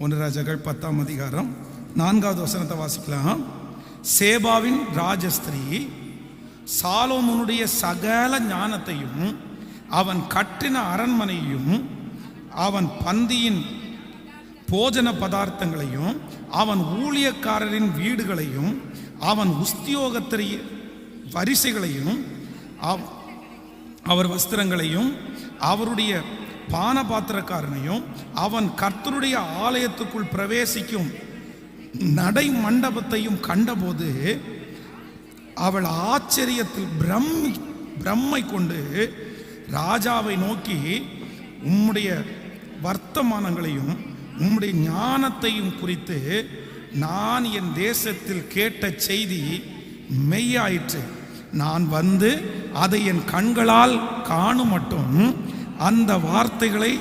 ஒன்று ராஜாக்கள் பத்தாம் அதிகாரம் நான்காவது வசனத்தை வாசிக்கலாம். சேபாவின் ராஜஸ்திரீ சாலோமனுடைய சகல ஞானத்தையும் அவன் கட்டின அரண்மனையையும் அவன் பந்தியின் போஜன பதார்த்தங்களையும் அவன் ஊழியக்காரரின் வீடுகளையும் அவன் உஸ்தியோகத்திரிய வரிசைகளையும் அவ்- அவர் வஸ்திரங்களையும் அவருடைய பான பாத்திரக்காரனையும் அவன் கர்த்தருடைய ஆலயத்துக்குள் பிரவேசிக்கும் நடை மண்டபத்தையும் கண்டபோது அவள் ஆச்சரியத்தில் பிரம்மி பிரம்மை கொண்டு ராஜாவை நோக்கி உம்முடைய வர்த்தமானங்களையும் உம்முடைய ஞானத்தையும் குறித்து நான் என் தேசத்தில் கேட்ட செய்தி மெய்யாயிற்று. நான் வந்து அதை என் கண்களால் காணும் மட்டும் அந்த வார்த்தைகளை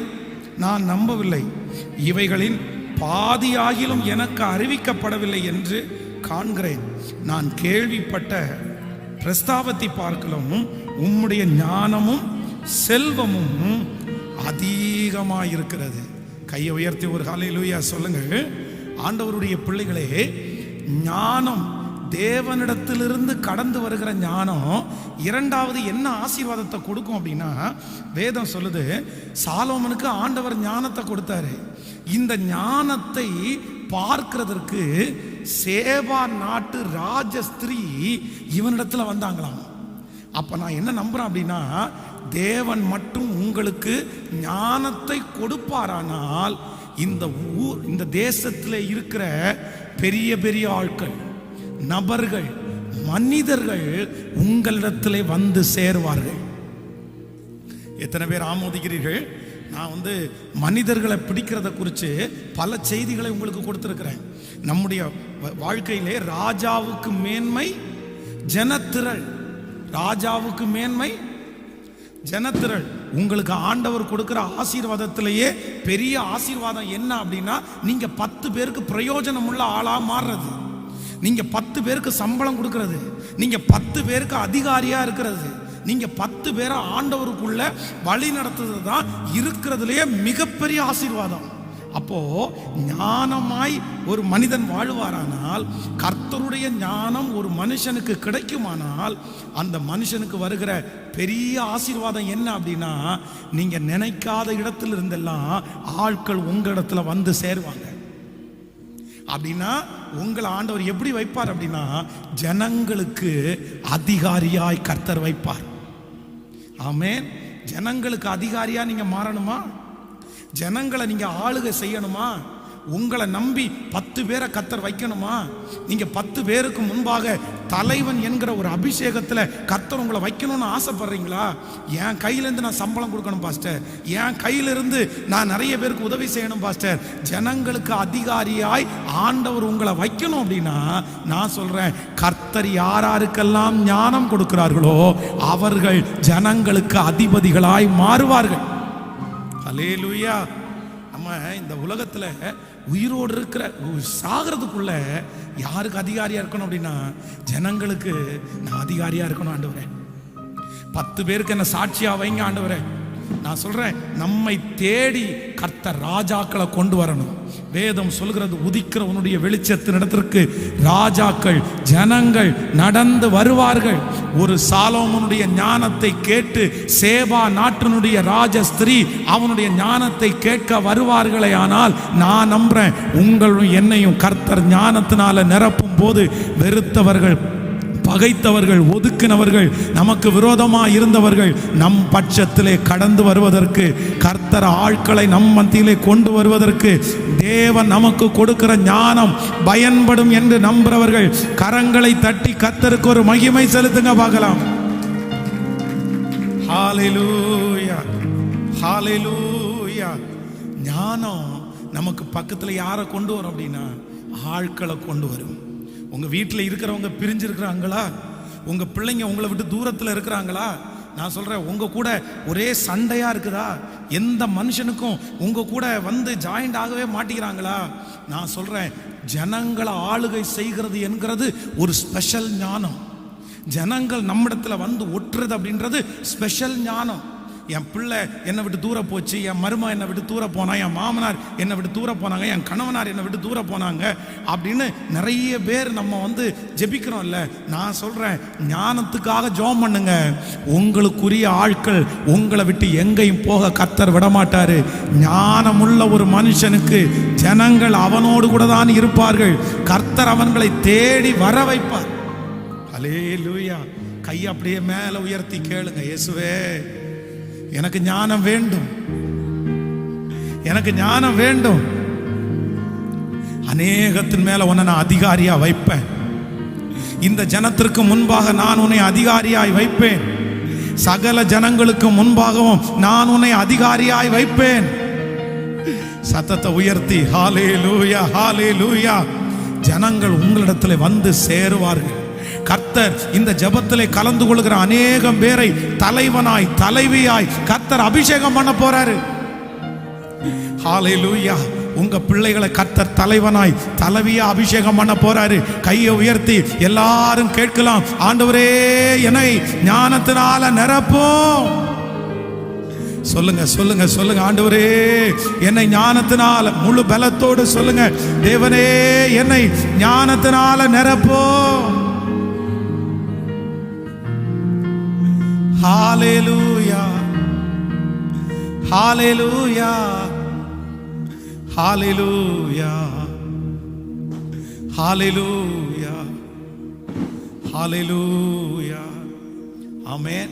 நான் நம்பவில்லை. இவைகளின் பாதியாகிலும் எனக்கு அறிவிக்கப்படவில்லை என்று காண்கிறேன். நான் கேள்விப்பட்ட பிரஸ்தாபத்தை பார்க்கலவும் உம்முடைய ஞானமும் செல்வமும் அதிகமாக இருக்கிறது கையை உயர்த்தி ஒரு காலையிலூயா சொல்லுங்கள். ஆண்டவருடைய பிள்ளைகளே ஞானம் தேவனிடத்திலிருந்து கடந்து வருகிற ஞானம் இரண்டாவது என்ன ஆசீர்வாதத்தை கொடுக்கும் அப்படின்னா வேதம் சொல்லுது சாலோமனுக்கு ஆண்டவர் ஞானத்தை கொடுத்தாரு. இந்த ஞானத்தை பார்க்கிறதற்கு சேவா நாட்டு ராஜஸ்திரீ இவனிடத்துல வந்தாங்களாம். அப்ப நான் என்ன நம்புறேன் அப்படின்னா தேவன் மட்டும் உங்களுக்கு ஞானத்தை கொடுப்பாரானால் இந்த ஊர் இந்த தேசத்தில் இருக்கிற பெரிய பெரிய ஆட்கள் நபர்கள் மனிதர்கள் உங்களிடத்தில் வந்து சேருவார்கள். எத்தனை பேர் ஆமோதிக்கிறீர்கள்? நான் வந்து மனிதர்களை பிடிக்கிறத குறித்து பல செய்திகளை உங்களுக்கு கொடுத்துருக்கிறேன். நம்முடைய வாழ்க்கையிலே ராஜாவுக்கு மேன்மை ஜனத்திரள். ராஜாவுக்கு மேன்மை ஜனத்திரள். உங்களுக்கு ஆண்டவர் கொடுக்குற ஆசீர்வாதத்திலேயே பெரிய ஆசீர்வாதம் என்ன அப்படின்னா நீங்கள் பத்து பேருக்கு பிரயோஜனம் உள்ள மாறுறது. நீங்கள் பத்து பேருக்கு சம்பளம் கொடுக்கறது. நீங்கள் பத்து பேருக்கு அதிகாரியாக இருக்கிறது. நீங்கள் பத்து பேரை ஆண்டவருக்குள்ள வழி நடத்துறது தான் இருக்கிறதுலையே மிகப்பெரிய ஆசீர்வாதம். அப்போ ஞானமாய் ஒரு மனிதன் வாழ்வாரானால் கர்த்தருடைய ஞானம் ஒரு மனுஷனுக்கு கிடைக்குமானால் அந்த மனுஷனுக்கு வருகிற பெரிய ஆசீர்வாதம் என்ன அப்படின்னா நீங்கள் நினைக்காத இடத்துல இருந்தெல்லாம் ஆட்கள் உங்கள் இடத்துல வந்து சேருவாங்க. அப்படின்னா உங்களை ஆண்டவர் எப்படி வைப்பார் அப்படின்னா ஜனங்களுக்கு அதிகாரியாய் கர்த்தர் வைப்பார். ஆமே ஜனங்களுக்கு அதிகாரியா நீங்க மாறணுமா? ஜனங்களை நீங்க ஆளுகை செய்யணுமா? உங்களை நம்பி பத்து பேரை கத்தர் வைக்கணுமா? நீங்கள் பத்து பேருக்கு முன்பாக தலைவன் என்கிற ஒரு அபிஷேகத்தில் கத்தர் உங்களை வைக்கணும்னு ஆசைப்படுறீங்களா? என் கையிலேருந்து நான் சம்பளம் கொடுக்கணும் பாஸ்டர். என் கையிலிருந்து நான் நிறைய பேருக்கு உதவி செய்யணும் பாஸ்டர். ஜனங்களுக்கு அதிகாரியாய் ஆண்டவர் உங்களை வைக்கணும் அப்படின்னா நான் சொல்கிறேன் கர்த்தர் யாராருக்கெல்லாம் ஞானம் கொடுக்கிறார்களோ அவர்கள் ஜனங்களுக்கு அதிபதிகளாய் மாறுவார்கள். அலேலுயா நம்ம இந்த உலகத்துல உயிரோடு இருக்கிற சாகிறதுக்குள்ள யாருக்கு அதிகாரியாக இருக்கணும் அப்படின்னா ஜனங்களுக்கு நான் அதிகாரியாக இருக்கணும் ஆண்டவரே. பத்து பேருக்கு என்ன சாட்சியாக வைங்க ஆண்டவரே. நான் சொல்கிறேன் நம்மை தேடி கர்த்தர் ராஜாக்களை கொண்டு வரணும். வேதம் சொல்கிறது உதிக்கிறவனுடைய வெளிச்சத்தின் இடத்திற்கு ராஜாக்கள் ஜனங்கள் நடந்து வருவார்கள். ஒரு சாலோமனுடைய ஞானத்தை கேட்டு சேவா நாட்டினுடைய ராஜ ஸ்திரீ அவனுடைய ஞானத்தை கேட்க வருவார்களே ஆனால் நான் நம்புறேன் உங்களும் என்னையும் கர்த்தர் ஞானத்தினால நிரப்பும் போது வெறுத்தவர்கள் பகைத்தவர்கள் ஒதுக்கினவர்கள் நமக்கு விரோதமாக இருந்தவர்கள் நம் பட்சத்திலே கடந்து வருவதற்கு கர்த்தர் ஆட்களை நம் மத்தியிலே கொண்டு வருவதற்கு தேவன் நமக்கு கொடுக்கிற ஞானம் பயன்படும் என்று நம்புறவர்கள் கரங்களை தட்டி கர்த்தருக்கு ஒரு மகிமை செலுத்துங்க பார்க்கலாம். ஹalleluya ஹalleluya. ஞானம் நமக்கு பக்கத்தில் யாரை கொண்டு வரும் அப்படின்னா ஆட்களை கொண்டு வரும். உங்கள் வீட்டில் இருக்கிறவங்க பிரிஞ்சிருக்கிறாங்களா? உங்கள் பிள்ளைங்க உங்களை விட்டு தூரத்தில் இருக்கிறாங்களா? நான் சொல்கிறேன் உங்கள் கூட ஒரே சண்டையாக இருக்குதா? எந்த மனுஷனுக்கும் உங்கள் கூட வந்து ஜாயிண்ட் ஆகவே மாட்டேங்கிறாங்களா? நான் சொல்கிறேன் ஜனங்களை ஆளுகை செய்கிறது என்கிறது ஒரு ஸ்பெஷல் ஞானம். ஜனங்கள் நம்மிடத்தில் வந்து ஒட்டுறது அப்படின்றது ஸ்பெஷல் ஞானம். என் பிள்ளை என்னை விட்டு தூர போச்சு என் மருமா என்னை விட்டு தூர போனா என் மாமனார் என்னை விட்டு தூர போனாங்க என் கணவனார் என்னை விட்டு தூர போனாங்க அப்படின்னு நிறைய பேர் நம்ம வந்து ஜெபிக்கிறோம்ல. நான் சொல்கிறேன் ஞானத்துக்காக ஜோம் பண்ணுங்க. உங்களுக்குரிய ஆட்கள் உங்களை விட்டு எங்கேயும் போக கத்தர் விடமாட்டார். ஞானமுள்ள ஒரு மனுஷனுக்கு ஜனங்கள் அவனோடு கூட தான் இருப்பார்கள். கர்த்தர் அவன்களை தேடி வர வைப்பார். அலேலூயா கை அப்படியே மேலே உயர்த்தி கேளுங்க இயேசுவே. எனக்கு ஞானம் வேண்டும். எனக்கு ஞானம் வேண்டும். அநேகத்தின் மேல உன்னை நான் அதிகாரியா வைப்பேன். இந்த ஜனத்திற்கு முன்பாக நான் உன்னை அதிகாரியாய் வைப்பேன். சகல ஜனங்களுக்கு முன்பாகவும் நான் உன்னை அதிகாரியாய் வைப்பேன். சத்தத்தை உயர்த்தி ஹாலே லூயா ஹாலே லூயா ஜனங்கள் உங்களிடத்தில் வந்து சேருவார்கள். கர்த்தர் இந்த ஜெபத்திலே கலந்து கொள்கிற அநேகம் பேரை தலைவனாய் தலைவியாய் கர்த்தர் அபிஷேகம் பண்ண போறாரு. ஹாலே லூயா உங்க பிள்ளைகளை கர்த்தர் தலைவனாய் தலைவியா அபிஷேகம் பண்ண போறாரு. கையை உயர்த்தி எல்லாரும் கேட்கலாம். ஆண்டவரே என்னை ஞானத்தினால நிரப்போம் சொல்லுங்க சொல்லுங்க சொல்லுங்க. ஆண்டவரே என்னை ஞானத்தினால முழு பலத்தோடு சொல்லுங்க. தேவனே என்னை ஞானத்தினால நிரப்போ. Hallelujah hallelujah hallelujah hallelujah hallelujah amen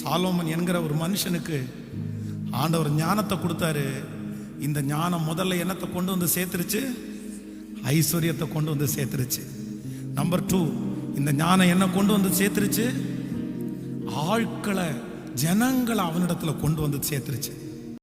Solomon என்கிற ஒரு மனுஷனுக்கு ஆண்டவர் ஞானத்தை கொடுத்தாரு. இந்த ஞானம் முதல்ல என்னத்தை கொண்டு வந்து சேர்த்துருச்சு? ஐஸ்வர்யத்தை கொண்டு வந்து சேர்த்துருச்சு. நம்பர் டூ இந்த ஞானம் என்ன கொண்டு வந்து சேர்த்துருச்சு? ஆட்களை ஜனங்களை அவனிடத்துல கொண்டு வந்து சேர்த்துருச்சு.